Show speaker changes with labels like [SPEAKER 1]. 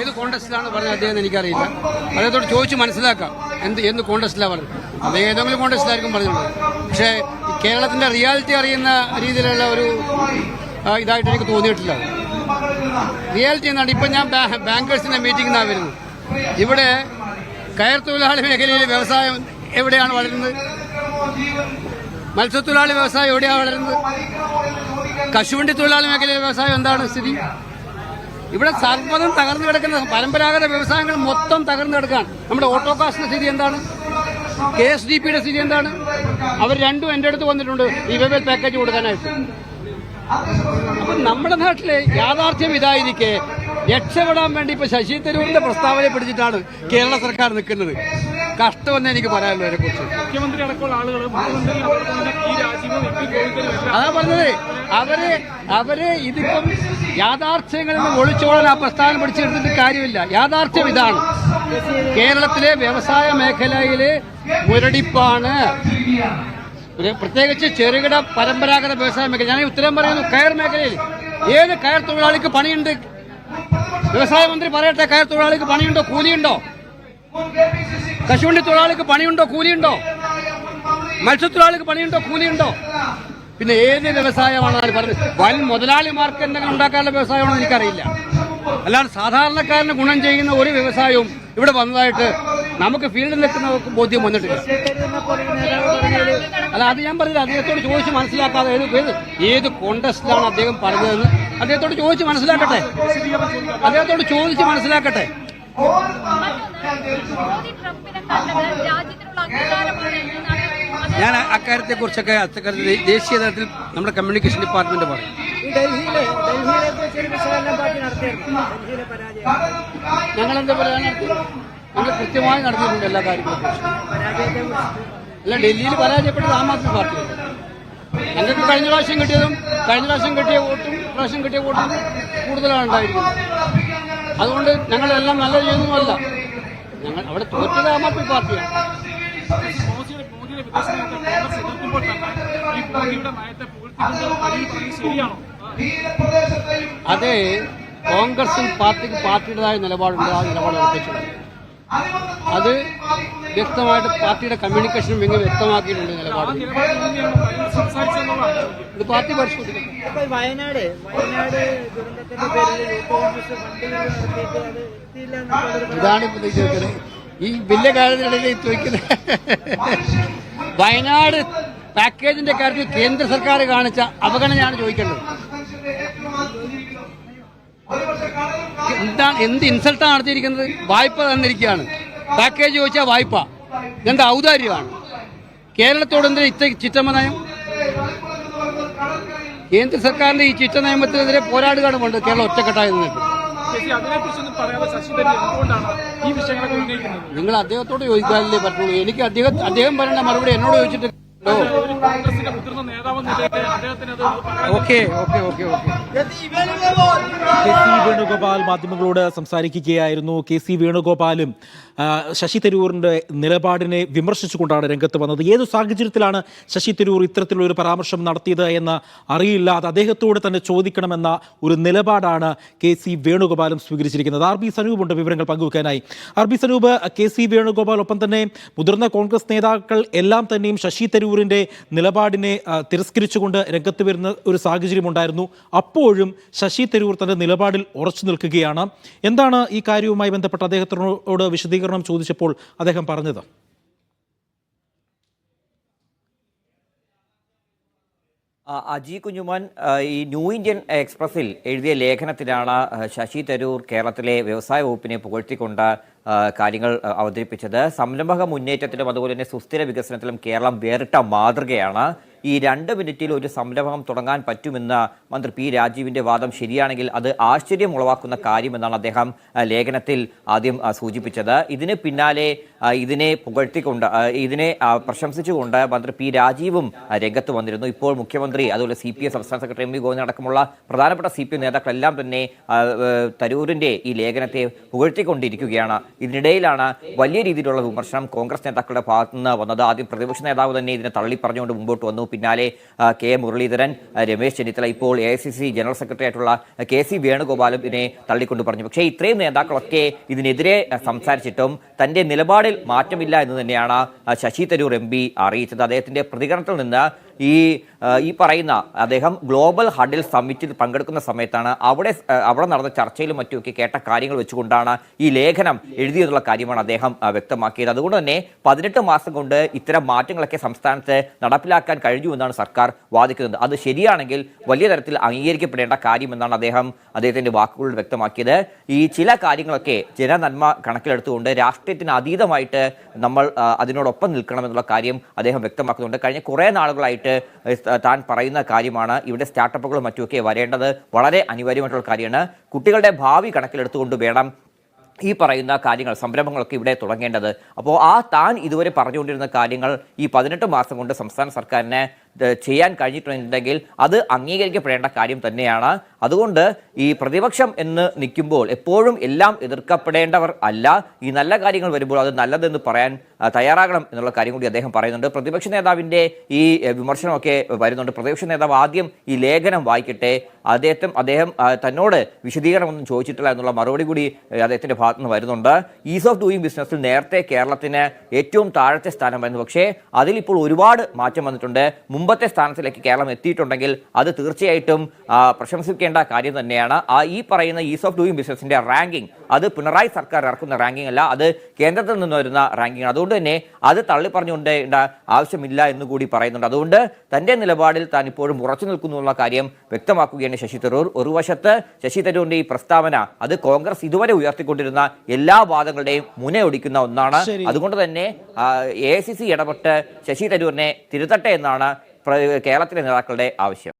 [SPEAKER 1] ഏത് കോൺടസ്റ്റിലാണ് പറഞ്ഞത് അദ്ദേഹം എനിക്കറിയില്ല. അദ്ദേഹത്തോട് ചോദിച്ച് മനസ്സിലാക്കാം. എന്ത് എന്ത് കോൺടസ്റ്റിലാണ് പറഞ്ഞത്? അദ്ദേഹം ഏതെങ്കിലും കോൺടസ്റ്റിലായിരിക്കും പറഞ്ഞിട്ടുള്ളത് പക്ഷേ കേരളത്തിന്റെ റിയാലിറ്റി അറിയുന്ന രീതിയിലുള്ള ഒരു ഇതായിട്ട് എനിക്ക് തോന്നിയിട്ടില്ല. റിയാലിറ്റി എന്നാണ്. ഇപ്പം ഞാൻ ബാങ്കേഴ്സിന്റെ മീറ്റിംഗിനാണ് വരുന്നത്. ഇവിടെ കയർ തൊഴിലാളി മേഖലയിലെ വ്യവസായം എവിടെയാണ് വളരുന്നത്? മത്സ്യത്തൊഴിലാളി വ്യവസായം എവിടെയാണ് വളരുന്നത്? കശുവണ്ടി തൊഴിലാളി മേഖലയിലെ വ്യവസായം എന്താണ് സ്ഥിതി? ഇവിടെ സർവതും തകർന്നു കിടക്കുന്ന പരമ്പരാഗത വ്യവസായങ്ങൾ മൊത്തം തകർന്നു കിടക്കാൻ നമ്മുടെ ഓട്ടോകാസ്റ്റിന്റെ സ്ഥിതി എന്താണ്? കെ എസ് ഡി പിയുടെ സ്ഥിതി എന്താണ്? അവർ രണ്ടും എന്റെ അടുത്ത് വന്നിട്ടുണ്ട്. ഈ വെബൽ പാക്കേജ് കൊടുക്കാനായിട്ട്. അപ്പൊ നമ്മുടെ നാട്ടിലെ യാഥാർത്ഥ്യം ഇതായിരിക്കെ. രക്ഷപ്പെടാൻ വേണ്ടി ഇപ്പൊ ശശി തരൂരിന്റെ പ്രസ്താവനയെ പിടിച്ചിട്ടാണ് കേരള സർക്കാർ നിൽക്കുന്നത്. കഷ്ടമെന്ന് എനിക്ക് പറയാനുള്ളൂ അതിനെ കുറിച്ച്.
[SPEAKER 2] മുഖ്യമന്ത്രി അടക്കമുള്ള ആളുകൾ
[SPEAKER 1] അതാ പറഞ്ഞത്. അവർ അവർ ഇതിപ്പം യാഥാർത്ഥ്യങ്ങളിൽ നിന്ന് ഒളിച്ചോടാൻ ആ പ്രസ്ഥാനം പിടിച്ചെടുത്തിട്ട് കാര്യമില്ല. യാഥാർത്ഥ്യം ഇതാണ്. കേരളത്തിലെ വ്യവസായ മേഖലയിലെ മുരടിപ്പാണ് പ്രത്യേകിച്ച് ചെറുകിട പരമ്പരാഗത വ്യവസായ മേഖല. ഞാൻ ഉത്തരം പറയുന്നു കയർ മേഖലയിൽ. ഏത് കയർ തൊഴിലാളിക്ക് പണിയുണ്ട്? വ്യവസായ മന്ത്രി പറയട്ടെ കയർ തൊഴിലാളിക്ക് പണിയുണ്ടോ കൂലിയുണ്ടോ? കശുവണ്ടി തൊഴിലാളിക്ക് പണിയുണ്ടോ? കൂലിയുണ്ടോ? മത്സ്യത്തൊഴിലാളിക്ക് പണിയുണ്ടോ? കൂലിയുണ്ടോ? പിന്നെ ഏത് വ്യവസായമാണ് പറഞ്ഞു പറഞ്ഞത്? വൻ മുതലാളിമാർക്ക് എന്തെങ്കിലും ഉണ്ടാക്കാനുള്ള വ്യവസായമാണോ എനിക്കറിയില്ല. അല്ലാതെ സാധാരണക്കാരന് ഗുണം ചെയ്യുന്ന ഒരു വ്യവസായവും ഇവിടെ വന്നതായിട്ട് നമുക്ക് ഫീൽഡിൽ നിൽക്കുന്നവർക്ക് ബോധ്യം വന്നിട്ടില്ല. അല്ല അത് ഞാൻ പറഞ്ഞില്ല. അദ്ദേഹത്തോട് ചോദിച്ച് മനസ്സിലാക്കാതെ ഏത് ഏത് കോണ്ടസ്റ്റിലാണ് അദ്ദേഹം പറഞ്ഞതെന്ന് അദ്ദേഹത്തോട് ചോദിച്ച് മനസ്സിലാക്കട്ടെ. അദ്ദേഹത്തോട് ചോദിച്ച് മനസ്സിലാക്കട്ടെ. ഞാൻ അക്കാര്യത്തെ കുറിച്ചൊക്കെ അത്തക്കാര്യത്തിൽ ദേശീയ തലത്തിൽ നമ്മുടെ കമ്മ്യൂണിക്കേഷൻ ഡിപ്പാർട്ട്മെന്റ് പറയും.
[SPEAKER 3] ഡൽഹിയിലെ പരാജയം.
[SPEAKER 1] ഞങ്ങൾ എന്താ പറയാ കൃത്യമായി നടത്തിയിട്ടുണ്ട് എല്ലാ കാര്യങ്ങളും. അല്ല ഡൽഹിയിൽ പരാജയപ്പെട്ടത് ആം ആദ്മി പാർട്ടി. ഞങ്ങൾക്ക് കഴിഞ്ഞ പ്രാവശ്യം കിട്ടിയതും കഴിഞ്ഞ പ്രാവശ്യം കിട്ടിയ വോട്ടും പ്രാവശ്യം കിട്ടിയ വോട്ടും കൂടുതലാണ് ഉണ്ടായിരിക്കുന്നത്. അതുകൊണ്ട് ഞങ്ങളെല്ലാം നല്ല ചെയ്യുന്നതല്ല ഞങ്ങൾ അവിടെ തോറ്റത് ആം ആദ്മി പാർട്ടിയാണ്. അതെ കോൺഗ്രസും പാർട്ടിക്ക് പാർട്ടിയുടേതായ നിലപാടുണ്ട്. ആ നിലപാട് ഉറപ്പിച്ചിട്ടുണ്ട്. അത് വ്യക്തമായിട്ട് പാർട്ടിയുടെ കമ്മ്യൂണിക്കേഷൻ വിങ് വ്യക്തമാക്കിയിട്ടുണ്ട് നിലപാട് ഇത് പാർട്ടി പരിശോധിക്കും
[SPEAKER 3] വയനാട് വയനാട് ദുരന്തത്തിന്റെ പേരിൽ
[SPEAKER 1] ഇതാണ് ഇപ്പൊ ഈ വലിയ കാര്യത്തിനിടയിൽ ചോദിക്കുന്നത് വയനാട് പാക്കേജിന്റെ കാര്യത്തിൽ കേന്ദ്ര സർക്കാർ കാണിച്ച അവഗണനയാണ് ചോദിക്കേണ്ടത്. എന്താണ് എന്ത് ഇൻസൾട്ടാണ് നടത്തിയിരിക്കുന്നത്? വായ്പ തന്നിരിക്കുകയാണ്. പാക്കേജ് ചോദിച്ചാൽ വായ്പ. ഇതെന്താ ഔദാര്യമാണ്? കേരളത്തോട് എന്തിനാ ഇത്ര ചിറ്റമ്മ നയം കേന്ദ്ര സർക്കാരിന്റെ ഈ ചിറ്റ നിയമത്തിനെതിരെ പോരാടുകയാണ് വേണ്ടത് കേരളം ഒറ്റക്കെട്ടായി നിന്നിട്ട്. നിങ്ങൾ അദ്ദേഹത്തോട് ചോദിക്കാനല്ലേ പറ്റുള്ളൂ. എനിക്ക് അദ്ദേഹം അദ്ദേഹം പറയേണ്ട മറുപടി എന്നോട് ചോദിച്ചിട്ട്
[SPEAKER 2] കോൺഗ്രസിന്റെ മുതിർന്ന നേതാവ് നിലയിൽ അദ്ദേഹത്തിന് അത് പറയാൻ
[SPEAKER 1] okay okay okay okay
[SPEAKER 4] K C Venugopal മാധ്യമങ്ങളോട് സംസാരിക്കുകയായിരുന്നു. കെ സി വേണുഗോപാലും ശശി തരൂറിന്റെ നിലപാടിനെ വിമർശിച്ചുകൊണ്ടാണ് രംഗത്ത് വന്നത്. ഏത് സാഹചര്യത്തിലാണ് ശശി തരൂർ ഇത്തരത്തിലുള്ള ഒരു പരാമർശം നടത്തിയത് എന്ന് അറിയില്ല. അത് അദ്ദേഹത്തോട് തന്നെ ചോദിക്കണമെന്ന ഒരു നിലപാടാണ് കെ സി വേണുഗോപാലും സ്വീകരിച്ചിരിക്കുന്നത്. ആർ ബി സനൂപുണ്ട് വിവരങ്ങൾ പങ്കുവെക്കാനായി. R B Sanoop K C Venugopal ഒപ്പം തന്നെ മുതിർന്ന കോൺഗ്രസ് നേതാക്കൾ എല്ലാം തന്നെയും ശശി തരൂരിന്റെ നിലപാടിനെ തിരസ്കരിച്ചുകൊണ്ട് രംഗത്ത് വരുന്ന ഒരു സാഹചര്യം ഉണ്ടായിരുന്നു. അപ്പോഴും ശശി തരൂർ തന്റെ നിലപാടിൽ ഉറച്ചു നിൽക്കുകയാണ്. എന്താണ് ഈ കാര്യവുമായി ബന്ധപ്പെട്ട് അദ്ദേഹത്തിനോട് വിശദീകരണം ചോദിച്ചപ്പോൾ അദ്ദേഹം പറഞ്ഞത്?
[SPEAKER 5] അജി കുഞ്ഞുമോൻ ഈ ന്യൂ ഇന്ത്യൻ എക്സ്പ്രസിൽ എഴുതിയ ലേഖനത്തിലാണ് ശശി തരൂർ കേരളത്തിലെ വ്യവസായ വകുപ്പിനെ പുകഴ്ത്തിക്കൊണ്ട് കാര്യങ്ങൾ അവതരിപ്പിച്ചത്. സംരംഭക മുന്നേറ്റത്തിലും അതുപോലെ തന്നെ സുസ്ഥിര വികസനത്തിലും കേരളം വേറിട്ട മാതൃകയാണ്. ഈ രണ്ട് മിനിറ്റിൽ ഒരു സംരംഭം തുടങ്ങാൻ പറ്റുമെന്ന് മന്ത്രി പി രാജീവിന്റെ വാദം ശരിയാണെങ്കിൽ അത് ആശ്ചര്യം ഉളവാക്കുന്ന കാര്യമെന്നാണ് അദ്ദേഹം ലേഖനത്തിൽ ആദ്യം സൂചിപ്പിച്ചത്. ഇതിന് പിന്നാലെ ഇതിനെ പുകഴ്ത്തിക്കൊണ്ട് ഇതിനെ പ്രശംസിച്ചുകൊണ്ട് മന്ത്രി പി രാജീവും രംഗത്ത് വന്നിരുന്നു. ഇപ്പോൾ മുഖ്യമന്ത്രി അതുപോലെ സി പി എം സംസ്ഥാന സെക്രട്ടറി എം വി ഗോവിന്ദൻ അടക്കമുള്ള പ്രധാനപ്പെട്ട സി പി എം നേതാക്കളെല്ലാം തന്നെ തരൂരിന്റെ ഈ ലേഖനത്തെ പുകഴ്ത്തിക്കൊണ്ടിരിക്കുകയാണ്. ഇതിനിടയിലാണ് വലിയ രീതിയിലുള്ള വിമർശനം കോൺഗ്രസ് നേതാക്കളുടെ ഭാഗത്തുനിന്ന് വന്നത്. ആദ്യം പ്രതിപക്ഷ നേതാവ് തന്നെ ഇതിനെ തള്ളി പറഞ്ഞുകൊണ്ട് മുമ്പോട്ട് വന്നു. പിന്നാലെ കെ. മുരളീധരൻ രമേശ് ചെന്നിത്തല ഇപ്പോൾ എ ജനറൽ സെക്രട്ടറി ആയിട്ടുള്ള കെ. സി. വേണുഗോപാലും ഇതിനെ തള്ളിക്കൊണ്ട് പറഞ്ഞു. പക്ഷേ ഇത്രയും നേതാക്കളൊക്കെ ഇതിനെതിരെ സംസാരിച്ചിട്ടും തന്റെ നിലപാടിൽ മാറ്റമില്ല എന്ന് തന്നെയാണ് ശശി തരൂർ എം പി അറിയിച്ചത്. അദ്ദേഹത്തിന്റെ പ്രതികരണത്തിൽ നിന്ന് ഈ ഈ പറയുന്ന അദ്ദേഹം ഗ്ലോബൽ ഹഡിൽ സമ്മിറ്റിൽ പങ്കെടുക്കുന്ന സമയത്താണ് അവിടെ അവിടെ നടന്ന ചർച്ചയിലും മറ്റുമൊക്കെ കേട്ട കാര്യങ്ങൾ വെച്ചുകൊണ്ടാണ് ഈ ലേഖനം എഴുതിയതുള്ള കാര്യമാണ് അദ്ദേഹം വ്യക്തമാക്കിയത്. അതുകൊണ്ട് തന്നെ പതിനെട്ട് മാസം കൊണ്ട് ഇത്തരം മാറ്റങ്ങളൊക്കെ സംസ്ഥാനത്ത് നടപ്പിലാക്കാൻ കഴിഞ്ഞു എന്നാണ് സർക്കാർ വാദിക്കുന്നത്. അത് ശരിയാണെങ്കിൽ വലിയ തരത്തിൽ അംഗീകരിക്കപ്പെടേണ്ട കാര്യമെന്നാണ് അദ്ദേഹം അദ്ദേഹത്തിന്റെ വാക്കുകളിൽ വ്യക്തമാക്കിയത്. ഈ ചില കാര്യങ്ങളൊക്കെ ജനനന്മ കണക്കിലെടുത്തുകൊണ്ട് രാഷ്ട്രീയത്തിന് അതീതമായിട്ട് നമ്മൾ അതിനോടൊപ്പം നിൽക്കണമെന്നുള്ള കാര്യം അദ്ദേഹം വ്യക്തമാക്കുന്നുണ്ട്. കഴിഞ്ഞ കുറേ നാളുകളായിട്ട് ഏഹ്, താൻ പറയുന്ന കാര്യമാണ്. ഇവിടെ സ്റ്റാർട്ടപ്പുകളും മറ്റുമൊക്കെ വരേണ്ടത് വളരെ അനിവാര്യമായിട്ടുള്ള കാര്യമാണ്. കുട്ടികളുടെ ഭാവി കണക്കിലെടുത്തുകൊണ്ട് വേണം ഈ പറയുന്ന കാര്യങ്ങൾ സംരംഭങ്ങളൊക്കെ ഇവിടെ തുടങ്ങേണ്ടത്. അപ്പോൾ ആ താൻ ഇതുവരെ പറഞ്ഞുകൊണ്ടിരുന്ന കാര്യങ്ങൾ ഈ പതിനെട്ട് മാസം കൊണ്ട് സംസ്ഥാന സർക്കാരിന് ചെയ്യാൻ കഴിഞ്ഞിട്ടുണ്ടെങ്കിൽ അത് അംഗീകരിക്കപ്പെടേണ്ട കാര്യം തന്നെയാണ്. അതുകൊണ്ട് ഈ പ്രതിപക്ഷം എന്ന് നിൽക്കുമ്പോൾ എപ്പോഴും എല്ലാം എതിർക്കപ്പെടേണ്ടവർ അല്ല. ഈ നല്ല കാര്യങ്ങൾ വരുമ്പോൾ അത് നല്ലതെന്ന് പറയാൻ തയ്യാറാകണം എന്നുള്ള കാര്യം കൂടി അദ്ദേഹം പറയുന്നുണ്ട്. പ്രതിപക്ഷ നേതാവിന്റെ ഈ വിമർശനമൊക്കെ വരുന്നുണ്ട്. പ്രതിപക്ഷ നേതാവ് ആദ്യം ഈ ലേഖനം വായിക്കട്ടെ. അദ്ദേഹം അദ്ദേഹം തന്നോട് വിശദീകരണമൊന്നും ചോദിച്ചിട്ടില്ല എന്നുള്ള മറുപടി കൂടി അദ്ദേഹത്തിന്റെ ഭാഗത്ത് നിന്ന് വരുന്നുണ്ട്. ഈസ് ഓഫ് ഡൂയിങ് ബിസിനസ്സിൽ നേരത്തെ കേരളത്തിന് ഏറ്റവും താഴത്തെ സ്ഥാനമായിരുന്നു പക്ഷേ അതിലിപ്പോൾ ഒരുപാട് മാറ്റം വന്നിട്ടുണ്ട്. മുമ്പത്തെ സ്ഥാനത്തിലേക്ക് കേരളം എത്തിയിട്ടുണ്ടെങ്കിൽ അത് തീർച്ചയായിട്ടും പ്രശംസിക്കേണ്ട കാര്യം തന്നെയാണ്. ആ ഈ പറയുന്ന ഈസ് ഓഫ് ഡൂയിങ് ബിസിനസിന്റെ റാങ്കിങ് അത് പിണറായി സർക്കാർ ഇറക്കുന്ന റാങ്കിങ് അല്ല അത് കേന്ദ്രത്തിൽ നിന്ന് വരുന്ന റാങ്കിങ് അതുകൊണ്ട് തന്നെ അത് തള്ളി പറഞ്ഞുകൊണ്ടേണ്ട ആവശ്യമില്ല എന്ന് കൂടി പറയുന്നുണ്ട്. അതുകൊണ്ട് തന്റെ നിലപാടിൽ താൻ ഇപ്പോഴും ഉറച്ചു നിൽക്കുന്നു എന്നുള്ള കാര്യം വ്യക്തമാക്കുകയാണ് ശശി തരൂർ. ഒരു വശത്ത് ശശി തരൂരിന്റെ ഈ പ്രസ്താവന അത് കോൺഗ്രസ് ഇതുവരെ ഉയർത്തിക്കൊണ്ടിരുന്ന എല്ലാ വാദങ്ങളുടെയും മുനയൊടിക്കുന്ന ഒന്നാണ്. അതുകൊണ്ട് തന്നെ എ സി സി ഇടപെട്ട് ശശി തരൂരിനെ തിരുത്തട്ടെ എന്നാണ് കേരളത്തിലെ നേതാക്കളുടെ ആവശ്യം.